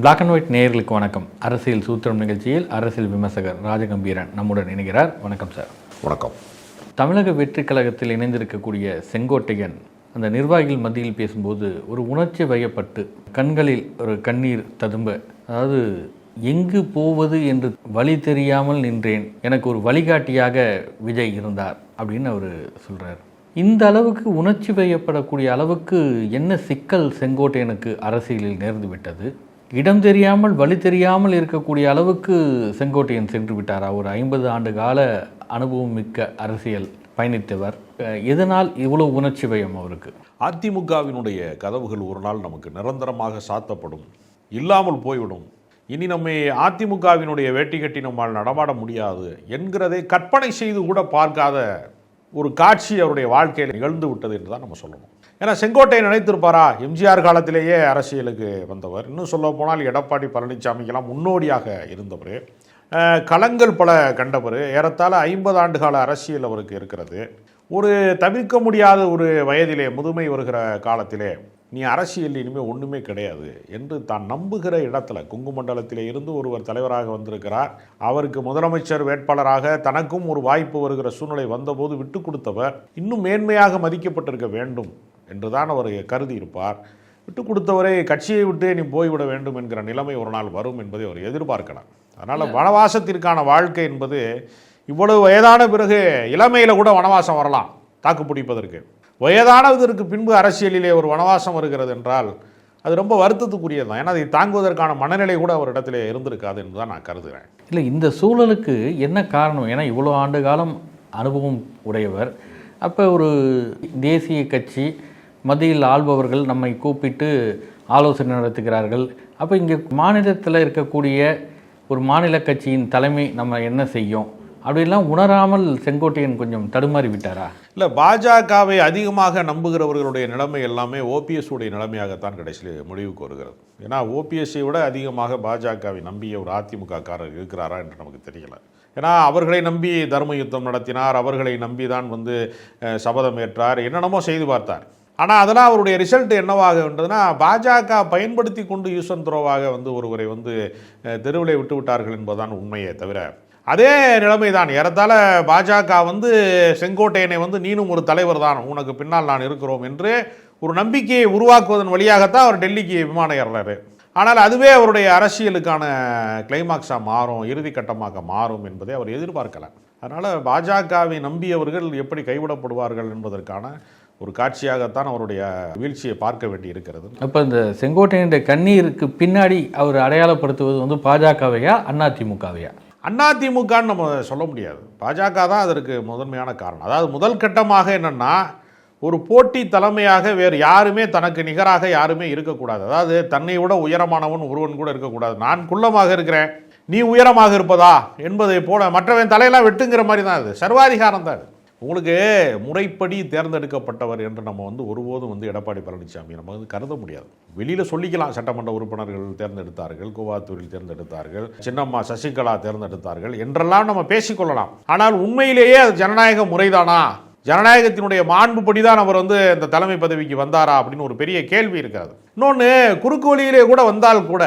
Black and white நேயர்களுக்கு வணக்கம். அரசியல் சூத்திரம் நிகழ்ச்சியில் அரசியல் விமர்சகர் ராஜகம்பீரன் நம்முடன் இணைகிறார். வணக்கம் சார். வணக்கம். தமிழக வெற்றிக் கழகத்தில் இணைந்திருக்கக்கூடிய செங்கோட்டையன் அந்த நிர்வாகிகள் மத்தியில் பேசும்போது ஒரு உணர்ச்சி வயப்பட்டு கண்களில் ஒரு கண்ணீர் ததும்ப அதாவது எங்கு போவது என்று வழி தெரியாமல் நின்றேன். எனக்கு ஒரு வழிகாட்டியாக விஜய் இருந்தார். அப்படின்னு அவர் சொல்றார். இந்த அளவுக்கு உணர்ச்சி வயப்படக்கூடிய அளவுக்கு என்ன சிக்கல் செங்கோட்டையனுக்கு அரசியலில் நேர்ந்து விட்டது? இடம் தெரியாமல் வழி தெரியாமல் இருக்கக்கூடிய அளவுக்கு செங்கோட்டையன் சென்று விட்டாரா? ஒரு ஐம்பது ஆண்டு கால அனுபவம் மிக்க அரசியல் பயணித்தவர். எதனால் இவ்வளவு உணர்ச்சி பயம் அவருக்கு? அதிமுகவினுடைய கதவுகள் ஒரு நாள் நமக்கு நிரந்தரமாக சாத்தப்படும். இல்லாமல் போய்விடும். இனி நம்மை அதிமுகவினுடைய வேட்டி கட்டி நம்மால் நடமாட முடியாது என்கிறதை கற்பனை செய்து கூட பார்க்காத ஒரு காட்சி அவருடைய வாழ்க்கையில் நிகழ்ந்து விட்டது என்று தான் நம்ம சொல்லணும். ஏன்னா செங்கோட்டையை நினைத்திருப்பாரா? எம்ஜிஆர் காலத்திலேயே அரசியலுக்கு வந்தவர். இன்னும் சொல்ல போனால் எடப்பாடி பழனிசாமிக்கெல்லாம் முன்னோடியாக இருந்தவர். களங்கள் பல கண்டவர். ஏறத்தாழ ஐம்பது ஆண்டு கால அரசியல் அவருக்கு இருக்கிறது. ஒரு தவிர்க்க முடியாத ஒரு வயதிலே முதுமை வருகிற காலத்திலே நீ அரசியல் இனிமேல் ஒன்றுமே கிடையாது என்று தான் நம்புகிற இடத்துல குங்குமண்டலத்திலே இருந்து ஒருவர் தலைவராக வந்திருக்கிறார். அவருக்கு முதலமைச்சர் வேட்பாளராக தனக்கும் ஒரு வாய்ப்பு வருகிற சூழ்நிலை வந்தபோது விட்டு கொடுத்தவர். இன்னும் மேன்மையாக மதிக்கப்பட்டிருக்க வேண்டும். என்றுதான் அவர் கருதி இருப்பார் விட்டு கொடுத்தவரை கட்சியை விட்டு நீ போய்விட வேண்டும் என்கிற நிலைமை ஒரு நாள் வரும் என்பதை அவர் எதிர்பார்க்கலாம். அதனால் வனவாசத்திற்கான வாழ்க்கை என்பது இவ்வளவு வயதான பிறகு இளமையில் கூட வனவாசம் வரலாம் தாக்கு பிடிப்பதற்கு. வயதானதற்கு பின்பு அரசியலிலே ஒரு வனவாசம் வருகிறது என்றால் அது ரொம்ப வருத்தத்துக்குரியது தான் ஏன்னா அதை தாங்குவதற்கான மனநிலை கூட அவரிடத்திலே இருந்திருக்காது என்று தான் நான் கருதுகிறேன் இல்லை இந்த சூழலுக்கு என்ன காரணம்? ஏன்னா இவ்வளோ ஆண்டு காலம் அனுபவம் உடையவர். அப்போ ஒரு தேசிய கட்சி மத்தியில் ஆள்பவர்கள் நம்மை கூப்பிட்டு ஆலோசனை நடத்துகிறார்கள். அப்போ இங்கே மாநிலத்தில் இருக்கக்கூடிய ஒரு மாநில கட்சியின் தலைமை நம்ம என்ன செய்யும்? அப்படிலாம் உணராமல் செங்கோட்டையன் கொஞ்சம் தடுமாறி விட்டாரா? இல்லை பாஜகவை அதிகமாக நம்புகிறவர்களுடைய நிலைமை எல்லாமே ஓபிஎஸ் உடைய நிலைமையாகத்தான் கடைசியில் முடிவுக்கு வருகிறது ஏன்னா ஓபிஎஸ்ஸை விட அதிகமாக பாஜகவை நம்பிய ஒரு அதிமுக காரர் இருக்கிறாரா என்று நமக்கு தெரியல. ஏன்னா அவர்களை நம்பி தர்ம யுத்தம் நடத்தினார் அவர்களை நம்பி தான் வந்து சபதம் ஏற்றார் என்னென்னமோ செய்து பார்த்தார். ஆனால் அதெல்லாம் அவருடைய ரிசல்ட் என்னவாக பாஜக பயன்படுத்தி கொண்டு யூசன் துரோவாக வந்து ஒருவரை வந்து தெருவிலை விட்டு விட்டார்கள் என்பதுதான் உண்மையே தவிர அதே நிலைமை தான் ஏறத்தாழ பாஜக வந்து செங்கோட்டையனை வந்து நீனும் ஒரு தலைவர் தான் உனக்கு பின்னால் நான் இருக்கிறோம் என்று ஒரு நம்பிக்கையை உருவாக்குவதன் வழியாகத்தான் அவர் டெல்லிக்கு விமானம் ஏறலாரு ஆனால் அதுவே அவருடைய அரசியலுக்கான கிளைமாக்ஸாக மாறும் இறுதிக்கட்டமாக மாறும் என்பதை அவர் எதிர்பார்க்கலை. அதனால் பாஜகவை நம்பியவர்கள் எப்படி கைவிடப்படுவார்கள் என்பதற்கான ஒரு காட்சியாகத்தான் அவருடைய வீழ்ச்சியை பார்க்க வேண்டி இருக்கிறது அப்போ இந்த செங்கோட்டையனுடைய கண்ணீருக்கு பின்னாடி அவர் அடையாளப்படுத்துவது வந்து பாஜகவையா அதிமுகவையா? அதிமுகன்னு நம்ம சொல்ல முடியாது. பாஜக தான் அதற்கு முதன்மையான காரணம். அதாவது முதல் கட்டமாக என்னன்னா ஒரு போட்டி தலைமையாக வேறு யாருமே தனக்கு நிகராக யாருமே இருக்கக்கூடாது. அதாவது தன்னை விட உயரமானவன் ஒருவன் கூட இருக்கக்கூடாது. நான் குள்ளமாக இருக்கிறேன் நீ உயரமாக இருப்பதா என்பதை போல மற்றவன் தலையெல்லாம் வெட்டுங்கிற மாதிரி தான் அது. சர்வாதிகாரம் தான் அது. உங்களுக்கு முறைப்படி தேர்ந்தெடுக்கப்பட்டவர் என்று நம்ம வந்து ஒருபோதும் வந்து எடப்பாடி பழனிசாமி நம்ம வந்து கருத முடியாது. வெளியில் சொல்லிக்கலாம். சட்டமன்ற உறுப்பினர்கள் தேர்ந்தெடுத்தார்கள் கோவாத்தூரில் தேர்ந்தெடுத்தார்கள் சின்னம்மா சசிகலா தேர்ந்தெடுத்தார்கள் என்றெல்லாம் நம்ம பேசிக்கொள்ளலாம் ஆனால் உண்மையிலேயே அது ஜனநாயக முறைதானா? ஜனநாயகத்தினுடைய மாண்புப்படி தான் அவர் வந்து இந்த தலைமை பதவிக்கு வந்தாரா அப்படின்னு ஒரு பெரிய கேள்வி இருக்காது இன்னொன்று குறுக்கு வழியிலே கூட வந்தால் கூட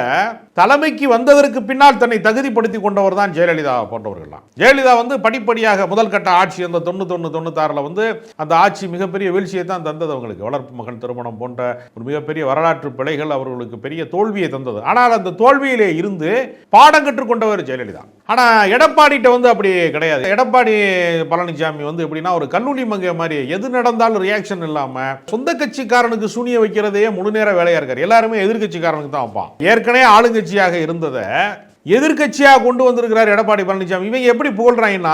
தலைமைக்கு வந்ததற்கு பின்னால் தன்னை தகுதிப்படுத்தி கொண்டவர் தான் ஜெயலலிதா போன்றவர்கள்லாம். ஜெயலலிதா வந்து படிப்படியாக முதல் கட்ட ஆட்சி அந்த தொண்ணூத்தொன்று தொண்ணூத்தாறில் வந்து அந்த ஆட்சி மிகப்பெரிய வீழ்ச்சியை தான் தந்தது அவங்களுக்கு. வளர்ப்பு மகன் திருமணம் போன்ற ஒரு மிகப்பெரிய வரலாற்று பிழைகள் அவர்களுக்கு பெரிய தோல்வியை தந்தது. ஆனால் அந்த தோல்வியிலே இருந்து பாடம் கற்றுக்கொண்டவர் ஜெயலலிதா. ஆனால் எடப்பாடிகிட்ட வந்து அப்படி கிடையாது. எடப்பாடி பழனிசாமி வந்து எப்படின்னா ஒரு கல்லூரி மங்க மாதிரி எது நடந்தாலும் ரியாக்ஷன் இல்லாமல் சொந்த கட்சிக்காரனுக்கு சூனிய வைக்கிறதே முழு நேர வேலையா இருக்காரு. எல்லாருமே எதிர்கட்சிக்காரனுக்கு தான் வைப்பான். ஏற்கனவே ஆளுங்கட்சியாக இருந்ததை எதிர்கட்சியாக கொண்டு வந்திருக்கிறார் எடப்பாடி பழனிசாமி. இவங்க எப்படி புகழ்றாங்கன்னா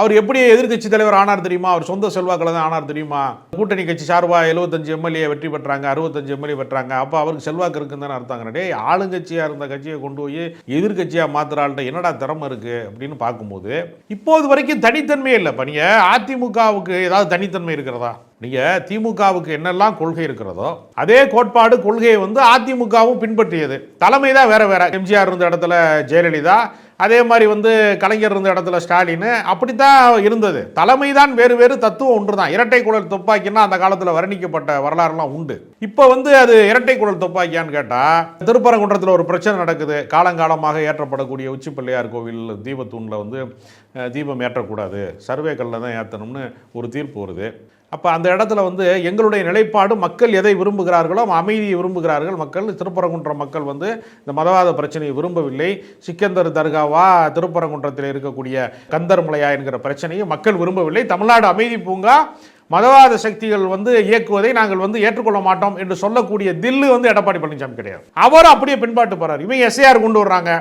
அவர் எப்படி எதிர்க்கட்சி தலைவர் ஆனார் தெரியுமா? அவர் சொந்த செல்வாக்கில் தான் ஆனார் தெரியுமா? கூட்டணி கட்சி சார்பாக எழுபத்தஞ்சு எம்எல்ஏ வெற்றி பெற்றாங்க அறுபத்தஞ்சு எம்எல்ஏ பெற்றாங்க. அப்போ அவருக்கு செல்வாக்கு இருக்குன்னு தானே அர்த்தாங்க ஆளுங்கட்சியாக இருந்த கட்சியை கொண்டு போய் எதிர்கட்சியாக மாத்துறாள்கிட்ட என்னடா திறமை இருக்கு அப்படின்னு பார்க்கும்போது இப்போது வரைக்கும் தனித்தன்மை இல்லை. இப்போ நீங்கள் அதிமுகவுக்கு ஏதாவது தனித்தன்மை இருக்கிறதா? நீங்கள் திமுகவுக்கு என்னெல்லாம் கொள்கை இருக்கிறதோ அதே கோட்பாடு கொள்கையை வந்து அதிமுகவும் பின்பற்றியது. தலைமை தான் வேற வேற. எம்ஜிஆர் இருந்த இடத்துல ஜெயலலிதா அதே மாதிரி வந்து கலைஞர் இருந்த இடத்துல ஸ்டாலின் அப்படித்தான் இருந்தது. தலைமை தான் வேறு வேறு தத்துவம் ஒன்று தான் இரட்டை குழல் துப்பாக்கின்னா அந்த காலத்தில் வர்ணிக்கப்பட்ட வரலாறுலாம் உண்டு. இப்போ வந்து அது இரட்டை குழல் துப்பாக்கியான்னு கேட்டால் திருப்பரங்குன்றத்தில் ஒரு பிரச்சனை நடக்குது. காலங்காலமாக ஏற்றப்படக்கூடிய உச்சி பிள்ளையார் கோவில் தீபத்தூணில் வந்து தீபம் ஏற்றக்கூடாது. சர்வே கல்லில் தான் ஏற்றணும்னு ஒரு தீர்ப்பு வருது. அப்போ அந்த இடத்துல வந்து எங்களுடைய நிலைப்பாடு மக்கள் எதை விரும்புகிறார்களோ அமைதியை விரும்புகிறார்கள். மக்கள் திருப்பரங்குன்ற மக்கள் வந்து இந்த மதவாத பிரச்சனையை விரும்பவில்லை. சிக்கந்தர் தர்காவா திருப்பரங்குன்றத்தில் இருக்கக்கூடிய கந்தர்மலையா என்கிற பிரச்சனையை மக்கள் விரும்பவில்லை. தமிழ்நாடு அமைதி பூங்கா மதவாத சக்திகள் வந்து இயக்குவதை நாங்கள் வந்து ஏற்றுக்கொள்ள மாட்டோம் என்று சொல்லக்கூடிய தில்லு வந்து எடப்பாடி பழனிசாமி கிடையாது. அவர் அப்படியே பின்பாட்டு போறார். இவங்க எஸ்ஏஆர் கொண்டு வர்றாங்க.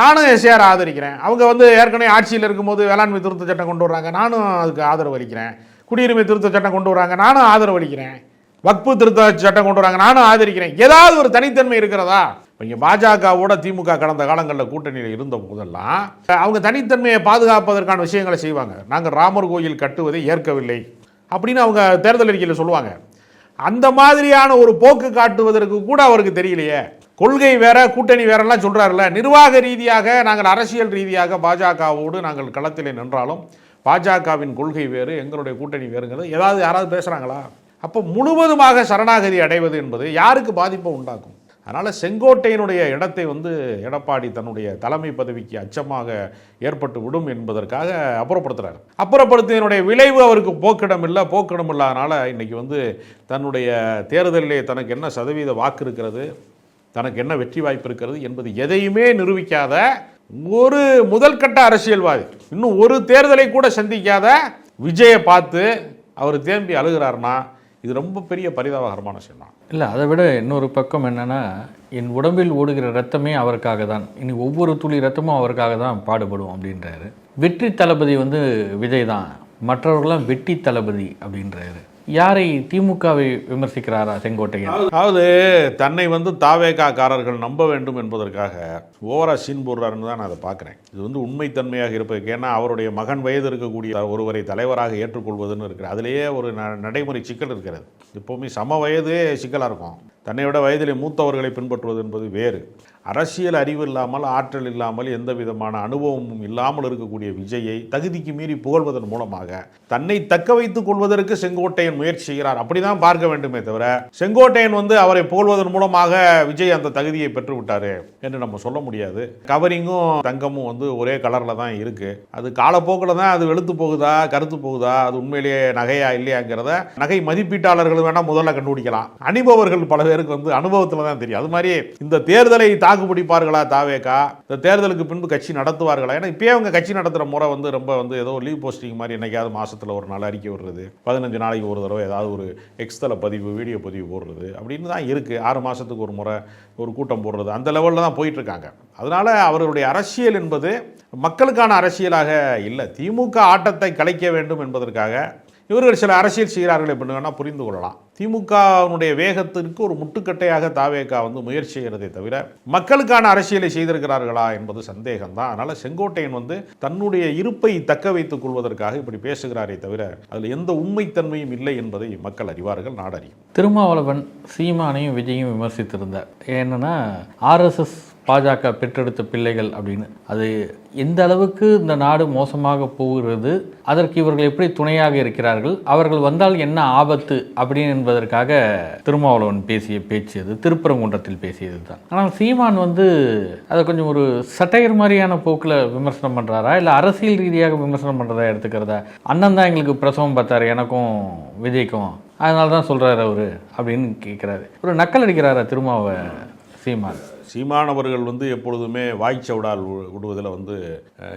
நானும் எஸ்ஏஆர் ஆதரிக்கிறேன். அவங்க வந்து ஏற்கனவே ஆட்சியில் இருக்கும்போது வேளாண்மை திருத்த சட்டம் கொண்டு வர்றாங்க. நானும் அதுக்கு ஆதரவு அளிக்கிறேன். குடியுரிமை திருத்த சட்டம் கொண்டு வராங்க. நானும் ஆதரவு அளிக்கிறேன். வக்பு திருத்த சட்டம் கொண்டு வராங்க. நானும் ஆதரிக்கிறேன். ஏதாவது ஒரு தனித்தன்மை இருக்கிறதா? இங்கே பாஜகவோட திமுக கடந்த காலங்களில் கூட்டணியில் இருந்த போதெல்லாம் அவங்க தனித்தன்மையை பாதுகாப்பதற்கான விஷயங்களை செய்வாங்க. நாங்கள் ராமர் கோயில் கட்டுவதை ஏற்கவில்லை அப்படின்னு அவங்க தேர்தல் அறிக்கையில் சொல்லுவாங்க. அந்த மாதிரியான ஒரு போக்கு காட்டுவதற்கு கூட அவருக்கு தெரியலையே. கொள்கை வேற கூட்டணி வேறெல்லாம் சொல்கிறாருல்ல நிர்வாக ரீதியாக நாங்கள் அரசியல் ரீதியாக பாஜகவோடு நாங்கள் களத்தில் நின்றாலும் பாஜகவின் கொள்கை வேறு எங்களுடைய கூட்டணி வேறுங்கிறது. ஏதாவது யாராவது பேசுகிறாங்களா அப்போ முழுவதுமாக சரணாகதி அடைவது என்பது யாருக்கு பாதிப்பை உண்டாக்கும்? அதனால் செங்கோட்டையினுடைய இடத்தை வந்து எடப்பாடி தன்னுடைய தலைமை பதவிக்கு அச்சமாக ஏற்பட்டு விடும் என்பதற்காக அப்புறப்படுத்துகிறார் அப்புறப்படுத்தியனுடைய விளைவு அவருக்கு போக்கிடம் இல்லை போக்கிடம் இல்லாதனால இன்றைக்கி வந்து தன்னுடைய தேர்தலிலே தனக்கு என்ன சதவீத வாக்கு இருக்கிறது தனக்கு என்ன வெற்றி வாய்ப்பு இருக்கிறது என்பது எதையுமே நிரூபிக்காத ஒரு முதல்கட்ட அரசியல்வாதி இன்னும் ஒரு தேர்தலை கூட சந்திக்காத விஜயை பார்த்து அவர் தேம்பி அழுகிறாருன்னா இது ரொம்ப பெரிய பரிதாபகரமான விஷயம் இல்லை அதை விட இன்னொரு பக்கம் என்னென்னா என் உடம்பில் ஓடுகிற ரத்தமே அவருக்காக தான் இனி ஒவ்வொரு துளி ரத்தமும் அவருக்காக தான் பாடுபடும் அப்படின்றாரு. வெற்றி தளபதி வந்து விஜய் தான் மற்றவர்கள்லாம் வெட்டி தளபதி அப்படின்றாரு. யாரை திமுகவை விமர்சிக்கிறாரா செங்கோட்டையன்? அதாவது தன்னை வந்து தாவேகாக்காரர்கள் நம்ப வேண்டும் என்பதற்காக ஓவரா சீன் போடுறாருன்னு தான் நான் அதை பார்க்குறேன். இது வந்து உண்மைத்தன்மையாக இருப்பதுக்கு ஏன்னா அவருடைய மகன் வயது இருக்கக்கூடிய ஒருவரை தலைவராக ஏற்றுக்கொள்வதுன்னு இருக்கிற அதிலேயே ஒரு ந- நடைமுறை சிக்கல் இருக்கிறது. எப்போவுமே சம வயதே சிக்கலாக இருக்கும். தன்னை விட வயதிலே மூத்தவர்களை பின்பற்றுவது என்பது வேறு. அரசியல் அறிவு இல்லாமல் ஆற்றல் இல்லாமல் எந்த விதமான அனுபவமும் இல்லாமல் இருக்கக்கூடிய விஜயை தகுதிக்கு மீறி புகழ்வதன் மூலமாக தன்னை தக்க வைத்துக் கொள்வதற்கு செங்கோட்டையன் முயற்சி செய்கிறார். அப்படிதான் பார்க்க வேண்டுமே தவிர செங்கோட்டையன் வந்து அவரை புகழ்வதன் மூலமாக விஜய் அந்த தகுதியை பெற்று விட்டாரு என்று நம்ம சொல்ல முடியாது. கவரிங்கும் தங்கமும் வந்து ஒரே கலர்ல தான் இருக்கு. அது காலப்போக்கில் தான் அது வெளுத்து போகுதா கருத்து போகுதா அது உண்மையிலேயே நகையா இல்லையாங்கிறத நகை மதிப்பீட்டாளர்கள் வேணா முதல்ல கண்டுபிடிக்கலாம். அணிபவர்கள் பல பேருக்கு வந்து அனுபவத்தில் தான் தெரியும். அது மாதிரி இந்த தேர்தலை தாக்கு பிடிப்பார்களா தாவேக்கா இந்த தேர்தலுக்கு பின்பு கட்சி நடத்துவார்களா? ஏன்னா இப்பயே அவங்க கட்சி நடத்துகிற முறை வந்து ரொம்ப வந்து ஏதோ லீவ் போஸ்டிங் மாதிரி என்னைக்காவது மாதத்தில் ஒரு நாள் அறிக்கை விடுறது பதினஞ்சு நாளைக்கு ஒரு தடவை ஏதாவது ஒரு எக்ஸ்தல பதிவு வீடியோ பதிவு போடுறது அப்படின்னு தான் இருக்குது ஆறு மாதத்துக்கு ஒரு முறை ஒரு கூட்டம் போடுறது. அந்த லெவலில் தான் போயிட்டுருக்காங்க அதனால் அதனால அவர்களுடைய அரசியல் என்பது மக்களுக்கான அரசியலாக இல்லை. திமுக ஆட்டத்தை கலைக்க வேண்டும் என்பதற்காக இவர்கள் சில அரசியல் செய்கிறார்கள் அப்படின்னு வேணால் புரிந்து கொள்ளலாம். திமுகவினுடைய வேகத்திற்கு ஒரு முட்டுக்கட்டையாக தாவேகா வந்து முயற்சி செய்கிறதே தவிர மக்களுக்கான அரசியலை செய்திருக்கிறார்களா என்பது சந்தேகம்தான். அதனால் செங்கோட்டையன் வந்து தன்னுடைய இருப்பை தக்க வைத்துக் கொள்வதற்காக இப்படி பேசுகிறாரே தவிர அதில் எந்த உண்மைத்தன்மையும் இல்லை என்பதை மக்கள் அறிவார்கள் நாடறியும். திருமாவளவன் சீமானையும் விஜயும் விமர்சித்திருந்தார். என்னன்னா ஆர்எஸ்எஸ் பாஜக பெற்றெடுத்த பிள்ளைகள் அப்படின்னு. அது எந்த அளவுக்கு இந்த நாடு மோசமாக போகிறது அதற்கு இவர்கள் எப்படி துணையாக இருக்கிறார்கள் அவர்கள் வந்தால் என்ன ஆபத்து அப்படின்னு என்பதற்காக திருமாவளவன் பேசிய பேச்சு அது திருப்பரங்குன்றத்தில் பேசியது தான். ஆனால் சீமான் வந்து அதை கொஞ்சம் ஒரு சட்டையர் மாதிரியான போக்கில் விமர்சனம் பண்ணுறாரா இல்லை அரசியல் ரீதியாக விமர்சனம் பண்ணுறதா எடுத்துக்கிறதா? அண்ணன் தான் எங்களுக்கு பிரசவம் பார்த்தார் எனக்கும் விஜய்க்கும். அதனால தான் சொல்கிறாரு அவர் அப்படின்னு கேட்குறாரு ஒரு நக்கல் அடிக்கிறாரா திருமாவை சீமான்? சீமானவர்கள் வந்து எப்பொழுதுமே வாய்ச்சவுடால் விடுவதில் வந்து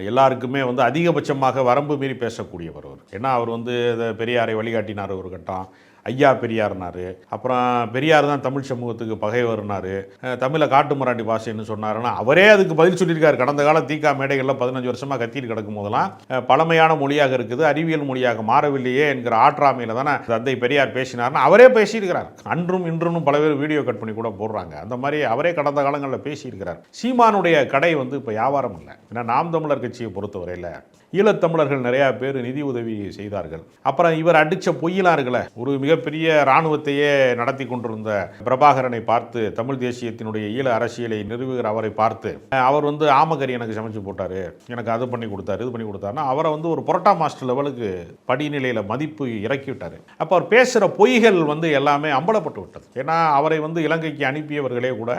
எல்லாருக்குமே வந்து அதிகபட்சமாக வரம்பு மீறி பேசக்கூடியவர் அவர். ஏன்னா அவர் வந்து பெரியாரை வழிகாட்டினார் ஒரு கட்டம். ஐயா பெரியார்னாரு. அப்புறம் பெரியார் தான் தமிழ் சமூகத்துக்கு பகைவர்னாரு. தமிழை காட்டு மராட்டி பாஷைன்னு சொன்னாருன்னா அவரே அதுக்கு பதில் சொல்லியிருக்காரு. கடந்த கால தீக்கா மேடைகளில் பதினஞ்சு வருஷமாக கத்திட்டு கிடக்கும் போதெல்லாம் பழமையான மொழியாக இருக்குது அறிவியல் மொழியாக மாறவில்லையே என்கிற ஆற்றாமையில் தானே தந்தை பெரியார் பேசினார்னு அவரே பேசியிருக்கிறார். அன்றும் இன்றும் பல பேர் வீடியோ கட் பண்ணி கூட போடுறாங்க. அந்த மாதிரி அவரே கடந்த காலங்களில் பேசியிருக்கிறார். சீமானுடைய கடை வந்து இப்போ வியாபாரம் இல்லை. ஏன்னா நாம் தமிழர் கட்சியை பொறுத்தவரையில் ஈழத்தமிழர்கள் நிறையா பேர் நிதி உதவி செய்தார்கள். அப்புறம் இவர் அடித்த பொய்யெல்லாம் இருக்குல்ல ஒரு மிகப்பெரிய இராணுவத்தையே நடத்தி கொண்டிருந்த பிரபாகரனை பார்த்து தமிழ் தேசியத்தினுடைய ஈழ அரசியலை நிறுவுகிற அவரை பார்த்து அவர் வந்து ஆமகரி எனக்கு சமைச்சு போட்டாரு. எனக்கு அது பண்ணி கொடுத்தாரு இது பண்ணி கொடுத்தாருன்னா அவரை வந்து ஒரு புரோட்டா மாஸ்டர் லெவலுக்கு படிநிலையில் மதிப்பு இறக்கி விட்டார். அப்போ அவர் பேசுகிற பொய்கள் வந்து எல்லாமே அம்பலப்பட்டு விட்டது. ஏன்னா அவரை வந்து இலங்கைக்கு அனுப்பியவர்களே கூட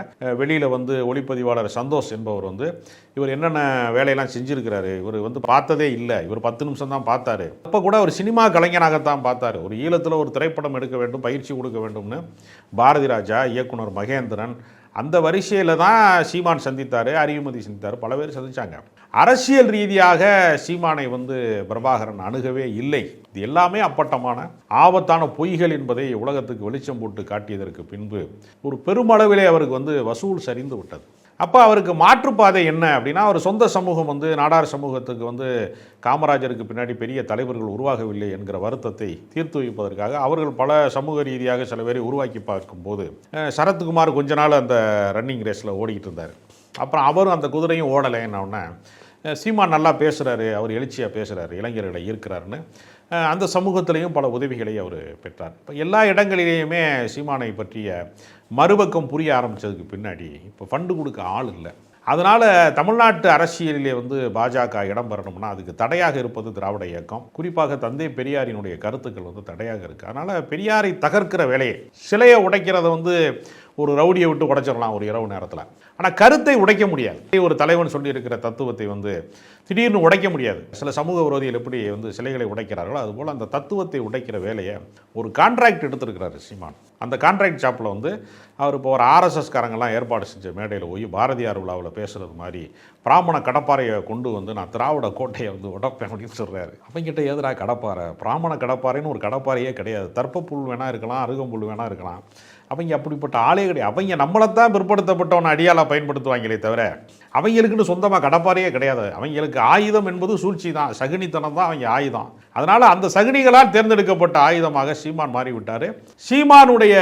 வெளியில் வந்து ஒளிப்பதிவாளர் சந்தோஷ் என்பவர் வந்து இவர் என்னென்ன வேலையெல்லாம் செஞ்சுருக்கிறாரு இவர் வந்து பார்த்தது இல்லை. இவர் பத்து நிமிஷம் தான் பார்த்தாரு. அப்போ கூட அவர் சினிமா கலைஞனாகத்தான் பார்த்தாரு. ஒரு ஈழத்தில் ஒரு திரைப்படம் எடுக்க வேண்டும் பயிற்சி கொடுக்க வேண்டும்னு பாரதி ராஜா இயக்குனர் மகேந்திரன் அந்த வரிசையில் தான் சீமான் சந்தித்தார் அறிவுமதி சந்தித்தார் பல பேர் சந்தித்தாங்க அரசியல் ரீதியாக சீமானை வந்து பிரபாகரன் அணுகவே இல்லை. இது எல்லாமே அப்பட்டமான ஆபத்தான பொய்கள் என்பதை உலகத்துக்கு வெளிச்சம் போட்டு காட்டியதற்கு பின்பு ஒரு பெருமளவிலே அவருக்கு வந்து வசூல் சரிந்து விட்டது. அப்போ அவருக்கு மாற்றுப்பாதை என்ன அப்படின்னா அவர் சொந்த சமூகம் வந்து நாடார் சமூகத்துக்கு வந்து காமராஜருக்கு பின்னாடி பெரிய தலைவர்கள் உருவாகவில்லை என்கிற வருத்தத்தை தீர்த்து வைப்பதற்காக அவர்கள் பல சமூக ரீதியாக சில பேரை உருவாக்கி பார்க்கும்போது சரத்குமார் கொஞ்ச நாள் அந்த ரன்னிங் ரேஸில் ஓடிக்கிட்டு இருந்தார். அப்புறம் அவரும் அந்த குதிரையும் ஓடலைன்னொன்னே சீமான் நல்லா பேசுகிறாரு அவர் எழுச்சியாக பேசுகிறாரு இளைஞர்களை ஈர்க்கிறாருன்னு. அந்த சமூகத்திலையும் பல உதவிகளை அவர் பெற்றார். இப்போ எல்லா இடங்களிலேயுமே சீமானை பற்றிய மறுபக்கம் புரிய ஆரம்பித்ததுக்கு பின்னாடி இப்போ ஃபண்டு கொடுக்க ஆள் இல்லை. அதனால் தமிழ்நாட்டு அரசியலிலே வந்து பாஜக இடம் பெறணும்னா அதுக்கு தடையாக இருப்பது திராவிட இயக்கம். குறிப்பாக தந்தை பெரியாரினுடைய கருத்துக்கள் வந்து தடையாக இருக்குது அதனால் பெரியாரை தகர்க்கிற வேலையை சிலையை உடைக்கிறத வந்து ஒரு ரவுடியை விட்டு உடைச்சிடலாம் ஒரு இரவு நேரத்தில். ஆனால் கருத்தை உடைக்க முடியாது. ஒரு தலைவன் சொல்லியிருக்கிற தத்துவத்தை வந்து திடீர்னு உடைக்க முடியாது. சில சமூக விரோதிகள் எப்படி வந்து சிலைகளை உடைக்கிறார்களோ அதுபோல் அந்த தத்துவத்தை உடைக்கிற வேலையை ஒரு கான்ட்ராக்ட் எடுத்திருக்கிறாரு சீமான். அந்த கான்ட்ராக்ட் ஷாப்பில் வந்து அவர் இப்போ ஒரு ஆர்எஸ்எஸ்காரங்கெல்லாம் ஏற்பாடு செஞ்ச மேடையில் போய் பாரதியார் விழாவில் பேசுகிறது மாதிரி பிராமண கடப்பாறையை கொண்டு வந்து நான் திராவிட கோட்டையை வந்து உடப்பேன் அப்படின்னு சொல்கிறாரு அவங்ககிட்ட எதிராக கடப்பாறை? பிராமண கடப்பாறைன்னு ஒரு கடப்பாறையே கிடையாது. தர்ப்பப்புல் வேணா இருக்கலாம் அருகம்புல் வேணா இருக்கலாம். அவங்க அப்படிப்பட்ட ஆளே கிடையாது. அவங்க நம்மளைத்தான் பிற்படுத்தப்பட்டவனை அடியாலாக பயன்படுத்துவாங்களே தவிர அவங்களுக்குன்னு சொந்தமாக கடப்பாறையே கிடையாது. அவங்களுக்கு ஆயுதம் என்பது சூழ்ச்சி தான் சகுனித்தனம் தான் அவங்க ஆயுதம். அதனால் அந்த சகுனிகளால் தேர்ந்தெடுக்கப்பட்ட ஆயுதமாக சீமான் மாறிவிட்டார். சீமானுடைய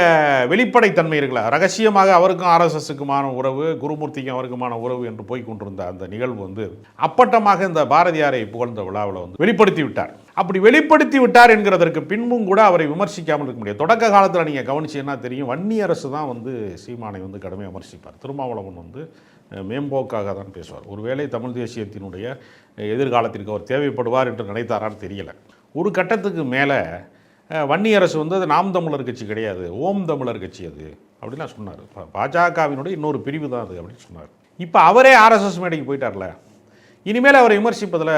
வெளிப்படைத்தன்மை இருக்குல்ல ரகசியமாக அவருக்கும் ஆர்எஸ்எஸ்க்குமான உறவு குருமூர்த்திக்கும் அவருக்குமான உறவு என்று போய் கொண்டிருந்த அந்த நிகழ்வு வந்து அப்பட்டமாக இந்த பாரதியாரை புகழ்ந்த விழாவில் வந்து வெளிப்படுத்தி விட்டார் அப்படி வெளிப்படுத்தி விட்டார் என்கிறதற்கு பின்பும் கூட அவரை விமர்சிக்காமல் இருக்க முடியாது. தொடக்க காலத்தில் நீங்கள் கவனிச்சீங்கன்னா தெரியும்? வன்னி அரசு தான் வந்து சீமானை வந்து கடுமையாக விமர்சிப்பார். திருமாவளவன் வந்து மேம்போக்காக தான் பேசுவார். ஒருவேளை தமிழ் தேசியத்தினுடைய எதிர்காலத்திற்கு அவர் தேவைப்படுவார் என்று நினைத்தாரான்னு தெரியல. ஒரு கட்டத்துக்கு மேலே வன்னி அரசு வந்து அது நாம் தமிழர் கட்சி கிடையாது ஓம் தமிழர் கட்சி அது அப்படின்லாம் சொன்னார். பாஜகவினுடைய இன்னொரு பிரிவு தான் அது அப்படின்னு சொன்னார். இப்போ அவரே ஆர்எஸ்எஸ் மேடைக்கு போயிட்டார்ல. இனிமேல் அவரை விமர்சிப்பதில்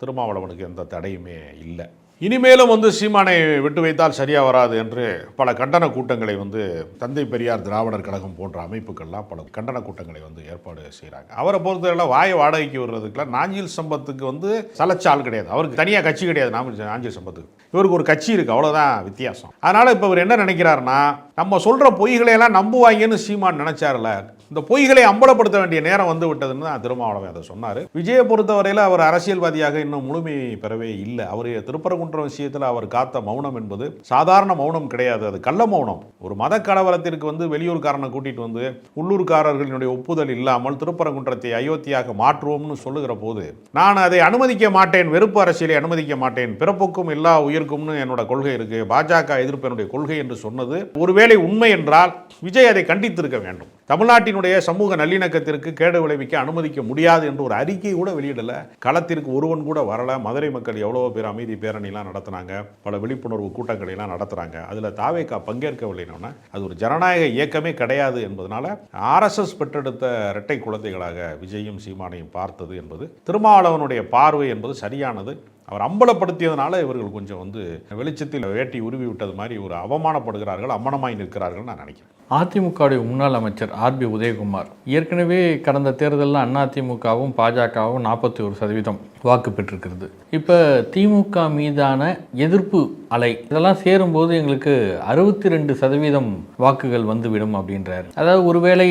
திருமாவளவனுக்கு எந்த தடையுமே இல்லை. இனிமேலும் வந்து சீமானை விட்டு வைத்தால் சரியாக வராது என்று பல கண்டன கூட்டங்களை வந்து தந்தை பெரியார் திராவிடர் கழகம் போன்ற அமைப்புகள்லாம் பல கண்டன கூட்டங்களை வந்து ஏற்பாடு செய்கிறாங்க அவரை பொறுத்தவரை வாய வாடகைக்கு விடுறதுக்குலாம் நாஞ்சில் சம்பத்துக்கு வந்து சலச்ச ஆள் கிடையாது. அவருக்கு தனியாக கட்சி கிடையாது. நாம நாஞ்சில் சம்பத்துக்கு. இவருக்கு ஒரு கட்சி இருக்குது அவ்வளோதான் வித்தியாசம். அதனால் இப்போ இவர் என்ன நினைக்கிறாருன்னா நம்ம சொல்கிற பொய்களை எல்லாம் நம்புவாங்கன்னு சீமான் நினச்சார்ல. இந்த பொய்களை அம்பலப்படுத்த வேண்டிய நேரம் வந்து விட்டதுன்னு தான் திருமாவளவன் அதை சொன்னார். விஜயை பொறுத்தவரையில் அவர் அரசியல்வாதியாக இன்னும் முழுமை பெறவே இல்லை. அவர் திருப்பரங்குன்றம் விஷயத்தில் அவர் காத்த மௌனம் என்பது சாதாரண மௌனம் கிடையாது. அது கள்ள மௌனம். ஒரு மத கலவரத்திற்கு வந்து வெளியூர்காரனை கூட்டிட்டு வந்து உள்ளூர்காரர்களினுடைய ஒப்புதல் இல்லாமல் திருப்பரங்குன்றத்தை அயோத்தியாக மாற்றுவோம்னு சொல்லுகிற போது நான் அதை அனுமதிக்க மாட்டேன். வெறுப்பு அரசியலை அனுமதிக்க மாட்டேன். பிறப்புக்கும் எல்லா உயிருக்கும்னு என்னோட கொள்கை இருக்கு. பாஜக எதிர்ப்பு என்னுடைய கொள்கை என்று சொன்னது. ஒருவேளை உண்மை என்றால் விஜய் அதை கண்டித்திருக்க வேண்டும். தமிழ்நாட்டினுடைய சமூக நல்லிணக்கத்திற்கு கேடு விளைவிக்க அனுமதிக்க முடியாது என்று ஒரு அறிக்கை கூட வெளியிடல. களத்திற்கு ஒருவன் கூட வரல. மதுரை மக்கள் எவ்வளவோ பேர் அமைதி பேரணிலாம் நடத்துனாங்க. பல விழிப்புணர்வு கூட்டங்களை எல்லாம் அதில் தாவேக்கா பங்கேற்கவில்லைன்னா அது ஒரு ஜனநாயக இயக்கமே கிடையாது என்பதனால ஆர்எஸ்எஸ் பெற்றெடுத்த இரட்டை குழந்தைகளாக விஜயும் சீமானையும் பார்த்தது என்பது திருமாவளவனுடைய பார்வை என்பது சரியானது. அவர் அம்பலப்படுத்தியதுனால இவர்கள் கொஞ்சம் வந்து வெளிச்சத்தில் வேட்டி உருவி விட்டது மாதிரி ஒரு அவமானப்படுகிறார்கள் அம்மனமாய் நிற்கிறார்கள் நான் நினைக்கிறேன். அதிமுகவுடைய முன்னாள் அமைச்சர் ஆர்பி உதயகுமார் ஏற்கனவே கடந்த தேர்தலில் அதிமுகவும் பாஜகவும் நாற்பத்தி ஒரு சதவீதம் வாக்கு பெற்றிருக்கிறது. இப்போ திமுக மீதான எதிர்ப்பு அலை இதெல்லாம் சேரும்போது எங்களுக்கு அறுபத்தி ரெண்டு சதவீதம் வாக்குகள் வந்துவிடும் அப்படின்றார். அதாவது ஒருவேளை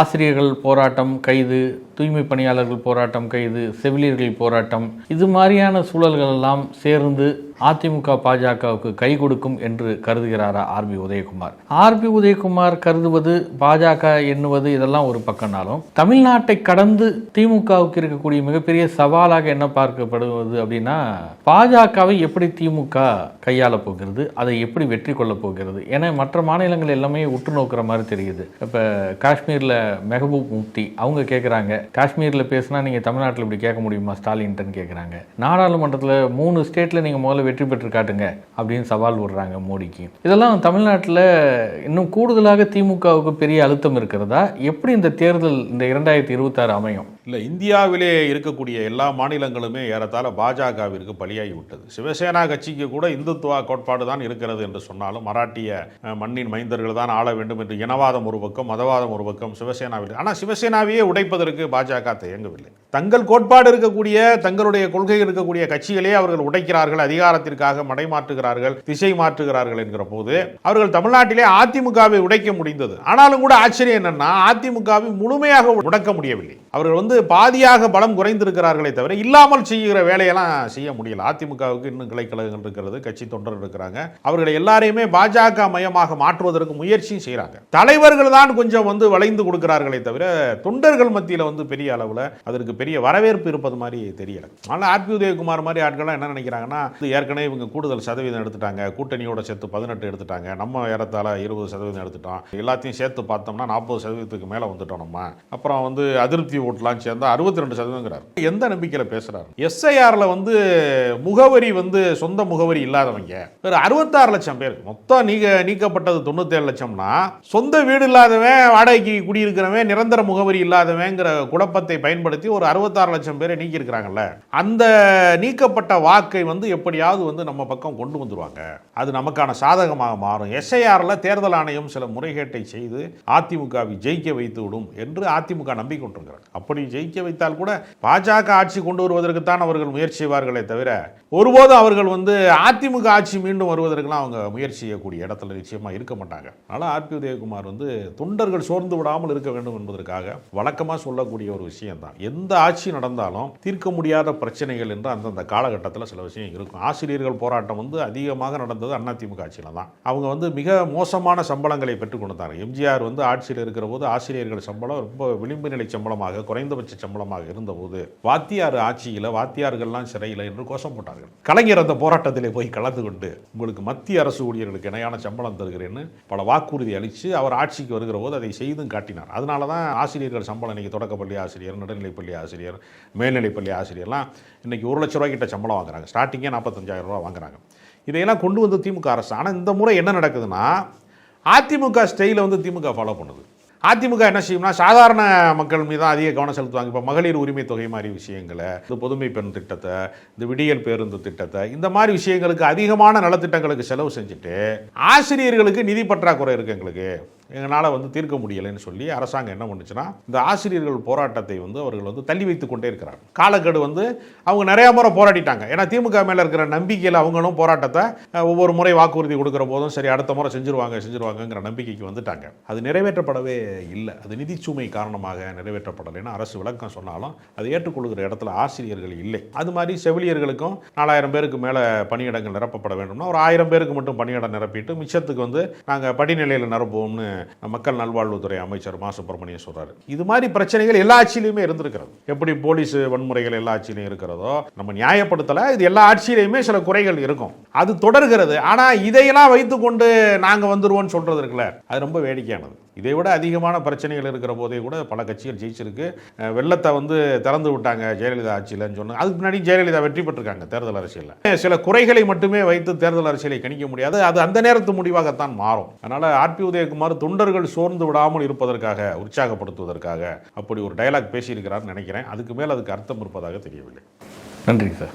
ஆசிரியர்கள் போராட்டம் கைது தூய்மை பணியாளர்கள் போராட்டம் கைது செவிலியர்கள் போராட்டம் இது மாதிரியான சூழல்கள் எல்லாம் சேர்ந்து அதிமுக பாஜகவுக்கு கை கொடுக்கும் என்று கருதுகிறாரா ஆர்பி உதயகுமார்? ஆர்பி உதயகுமார் கருதுவது பாஜக எண்ணுவது இதெல்லாம் ஒரு பக்கம்னாலும் தமிழ்நாட்டை கடந்து திமுகவுக்கு இருக்கக்கூடிய மிகப்பெரிய சவாலாக என்ன பார்க்கப்படுவது அப்படின்னா பாஜகவை எப்படி திமுக கையாள போகிறது அதை எப்படி வெற்றி கொள்ள போகிறது ஏன்னா மற்ற மாநிலங்கள் எல்லாமே உற்று நோக்கிற மாதிரி தெரியுது. இப்போ காஷ்மீரில் மெஹபூப் முஃப்தி அவங்க கேட்குறாங்க காஷ்மீரில் பேசினா நீங்கள் தமிழ்நாட்டில் இப்படி கேட்க முடியுமா? ஸ்டாலின்ட்டுன்னு கேட்குறாங்க நாடாளுமன்றத்தில் மூணு ஸ்டேட்டில் நீங்கள் முதல்ல வெற்றி பெற்று காட்டுங்க அப்படின்னு சவால் விடுறாங்க மோடிக்கு. இதெல்லாம் தமிழ்நாட்டில் இன்னும் கூடுதலாக திமுகவுக்கு பெரிய அழுத்தம் இருக்கிறதா? எப்படி இந்த தேர்தல் இந்த இரண்டாயிரத்தி இருபத்தாறு அமையும்? இல்லை இந்தியாவிலே இருக்கக்கூடிய எல்லா மாநிலங்களுமே ஏறத்தாழ பாஜகவிற்கு பலியாகி விட்டது. சிவசேனா கட்சிக்கு கூட இந்துத்துவ கோட்பாடு தான் இருக்கிறது என்று சொன்னாலும் மராட்டிய மண்ணின் மைந்தர்கள் தான் ஆள வேண்டும் என்று இனவாதம் ஒரு பக்கம் மதவாதம் ஒரு பக்கம் சிவசேனாவில். ஆனால் சிவசேனாவையே உடைப்பதற்கு பாஜக தயங்கவில்லை. தங்கள் கோட்பாடு இருக்கக்கூடிய தங்களுடைய கொள்கை இருக்கக்கூடிய கட்சிகளே அவர்கள் உடைக்கிறார்கள் அதிகாரத்திற்காக மடை மாற்றுகிறார்கள் திசை மாற்றுகிறார்கள் என்கிற போது அவர்கள் தமிழ்நாட்டிலே அதிமுகவை உடைக்க முடிந்தது. ஆனாலும் கூட ஆச்சரியம் என்னன்னா அதிமுகவை முழுமையாக உடைக்க முடியவில்லை. அவர்கள் வந்து பாதியாக பலம் குறைந்திருக்கிறார்களே தவிர இல்லாமல் செய்கிற வேலையெல்லாம் செய்ய முடியல. அதிமுகவுக்கு இன்னும் கிளைக்கழகங்கள் இருக்கிறது கட்சி தொண்டர்கள் இருக்கிறாங்க. அவர்களை எல்லாரையுமே பாஜக மயமாக மாற்றுவதற்கு முயற்சியும் செய்கிறாங்க தலைவர்கள் தான் கொஞ்சம் வந்து வளைந்து கொடுக்கிறார்களே தவிர தொண்டர்கள் மத்தியில் வந்து பெரிய அளவில் அதற்கு பெரிய வரவேற்பு இருப்பது மாதிரி தெரியல. ஆனால் ஆர்பி உதயகுமார் மாதிரி ஆட்கள்லாம் என்ன நினைக்கிறாங்கன்னா ஏற்கனவே இவங்க கூடுதல் சதவீதம் எடுத்துட்டாங்க. கூட்டணியோட சேர்த்து பதினெட்டு எடுத்துட்டாங்க. நம்ம ஏறத்தால இருபது சதவீதம் எடுத்துட்டோம். எல்லாத்தையும் சேர்த்து பார்த்தோம்னா நாற்பது சதவீதத்துக்கு மேலே வந்துட்டோம் நம்ம. அப்புறம் வந்து அதிருப்தி ஓட்டுலாம் சேர்ந்தால் அறுபத்தி ரெண்டு சதவீதங்கிறார் எந்த நம்பிக்கையில் பேசுகிறார் எஸ்ஐஆரில் வந்து முகவரி வந்து சொந்த முகவரி இல்லாதவங்க. ஒரு அறுபத்தாறு லட்சம் பேர். மொத்தம் நீக்க நீக்கப்பட்டது தொண்ணூத்தேழு லட்சம்னா சொந்த வீடு இல்லாதவன் வாடகைக்கு குடியிருக்கிறவன் நிரந்தர முகவரி இல்லாதவங்கிற குழப்பத்தை பயன்படுத்தி ஒரு அறுபத்தாறு லட்சம் பேரை நீக்கியிருக்கிறாங்கல்ல. அந்த நீக்கப்பட்ட வாக்கை வந்து எப்படியாவது வந்து நம்ம பக்கம் கொண்டு வந்துருவாங்க. அது நமக்கான சாதகமாக மாறும். எஸ்ஐஆரில் தேர்தல் ஆணையம் சில முறைகேட்டை செய்து அதிமுகவை ஜெயிக்க வைத்து விடும் என்று அதிமுக நம்பிக்கொண்டிருக்கிறார் அப்படி ஜெயிக்க வைத்தால் கூட பாஜக ஆட்சி கொண்டு வருவதற்குத்தான் அவர்கள் முயற்சி செய்வார்களே தவிர ஒருபோதும் அவர்கள் வந்து அதிமுக ஆட்சி மீண்டும் வருவதற்கெல்லாம் அவங்க முயற்சி செய்யக்கூடிய இடத்துல நிச்சயமா இருக்க மாட்டாங்க. அதனால் ஆர்பி உதயகுமார் வந்து தொண்டர்கள் சோர்ந்து விடாமல் இருக்க வேண்டும் என்பதற்காக வழக்கமாக சொல்லக்கூடிய ஒரு விஷயம் தான் எந்த ஆட்சி நடந்தாலும் தீர்க்க முடியாத பிரச்சனைகள் என்று அந்தந்த காலகட்டத்தில் சில விஷயம் இருக்கும். ஆசிரியர்கள் போராட்டம் வந்து அதிகமாக நடந்தது அதிமுக ஆட்சியில் தான். அவங்க வந்து மிக மோசமான சம்பளங்களை பெற்றுக் கொடுத்தாங்க எம்ஜிஆர் வந்து ஆட்சியில் இருக்கிற போது ஆசிரியர்கள் சம்பளம் ரொம்ப விளிம்பு நிலை சம்பளமாக குறைந்தபட்ச சம்பளமாக இருந்தபோது வாத்தியார் ஆட்சியில் வாத்தியார்கள்லாம் சிறையில் என்று கோஷம் போட்டார்கள். கலைஞர் அந்த போராட்டத்திலே போய் கலந்து கொண்டு உங்களுக்கு மத்திய அரசு ஊழியர்களுக்கு இணையான சம்பளம் தருகிறேன்னு பல வாக்குறுதி அளித்து அவர் ஆட்சிக்கு வருகிற போது அதை செய்தும் காட்டினார். அதனால தான் ஆசிரியர்கள் சம்பளம் இன்றைக்கி தொடக்கப்பள்ளி ஆசிரியர் நடுநிலைப்பள்ளி ஆசிரியர் மேல்நிலைப்பள்ளி ஆசிரியர்லாம் இன்றைக்கி ஒரு லட்ச ரூபாய் கிட்ட சம்பளம் வாங்குறாங்க. ஸ்டார்டிங்கே நாற்பத்தஞ்சாயிரம் ரூபா வாங்குறாங்க. இதையெல்லாம் கொண்டு வந்து திமுக அரசு ஆனால் இந்த முறை என்ன நடக்குதுன்னா அதிமுக ஸ்டைலை வந்து திமுக ஃபாலோ பண்ணுது. அதிமுக என்ன செய்யும்னா சாதாரண மக்கள் மீது தான் அதிக கவனம் செலுத்துவாங்க. இப்போ மகளிர் உரிமை தொகை மாதிரி விஷயங்களை இந்த புதுமை பெண் திட்டத்தை இந்த விடியல் பேருந்து திட்டத்தை இந்த மாதிரி விஷயங்களுக்கு அதிகமான நலத்திட்டங்களுக்கு செலவு செஞ்சுட்டு ஆசிரியர்களுக்கு நிதி பற்றாக்குறை இருக்கு எங்களுக்கு. எங்களால் வந்து தீர்க்க முடியலைன்னு சொல்லி அரசாங்கம் என்ன பண்ணுச்சுன்னா இந்த ஆசிரியர்கள் போராட்டத்தை வந்து அவர்கள் வந்து தள்ளி வைத்து கொண்டே இருக்கிறாங்க. காலக்கெடு வந்து அவங்க நிறையா முறை போராடிட்டாங்க. ஏன்னா திமுக மேலே இருக்கிற நம்பிக்கையில் அவங்களும் போராட்டத்தை ஒவ்வொரு முறை வாக்குறுதி கொடுக்குற போதும் சரி அடுத்த முறை செஞ்சுருவாங்க செஞ்சுருவாங்கங்கிற நம்பிக்கைக்கு வந்துட்டாங்க. அது நிறைவேற்றப்படவே இல்லை. அது நிதிச்சுமை காரணமாக நிறைவேற்றப்படலைன்னு அரசு விளக்கம் சொன்னாலும் அதை ஏற்றுக்கொள்கிற இடத்துல ஆசிரியர்கள் இல்லை. அது மாதிரி செவிலியர்களுக்கும் நாலாயிரம் பேருக்கு மேலே பணியிடங்கள் நிரப்பப்பட வேண்டும்னா ஒரு ஆயிரம் பேருக்கு மட்டும் பணியிடம் நிரப்பிட்டு மிச்சத்துக்கு வந்து நாங்கள் படிநிலையில் நிரப்புவோம்னு மக்கள் நல்வாழ்வுத்துறை அமைச்சர் மா. சுப்பிரமணியன் சொல்றாரு. இது மாதிரி பிரச்சனைகள் எல்லா ஆட்சியிலையுமே இருந்திருக்கிறது. எப்படி போலீஸ் வன்முறைகள் எல்லா ஆட்சியிலையும் இருக்கிறதோ நம்ம நியாயப்படுத்தலை இது எல்லா ஆட்சியிலையுமே சில குறைகள் இருக்கும். அது தொடர்கிறது. ஆனால் இதையெல்லாம் வைத்துக்கொண்டு நாங்கள் வந்துருவோம்னு சொல்கிறது இருக்குல்ல. அது ரொம்ப வேடிக்கையானது. இதை விட அதிகமான பிரச்சனைகள் இருக்கிற போதே கூட பல கட்சிகள் ஜெயிச்சிருக்கு. வெள்ளத்தை வந்து திறந்து விட்டாங்க ஜெயலலிதா ஆட்சியிலன்னு சொன்னாங்க அதுக்கு முன்னாடி ஜெயலலிதா வெற்றி பெற்றிருக்காங்க தேர்தல் அரசியலில். சில குறைகளை மட்டுமே வைத்து தேர்தல் அரசியலை கணிக்க முடியாது. அது அந்த நேரத்து முடிவாகத்தான் மாறும். அதனால் ஆர்பி உதயகுமார் தொண்டர்கள் சோர்ந்து விடாமல் இருப்பதற்காக உற்சாகப்படுத்துவதற்காக அப்படி ஒரு டயலாக் பேசியிருக்கிறார்னு நினைக்கிறேன். அதுக்கு மேல் அதுக்கு அர்த்தம் இருப்பதாக தெரியவில்லை. நன்றி சார்.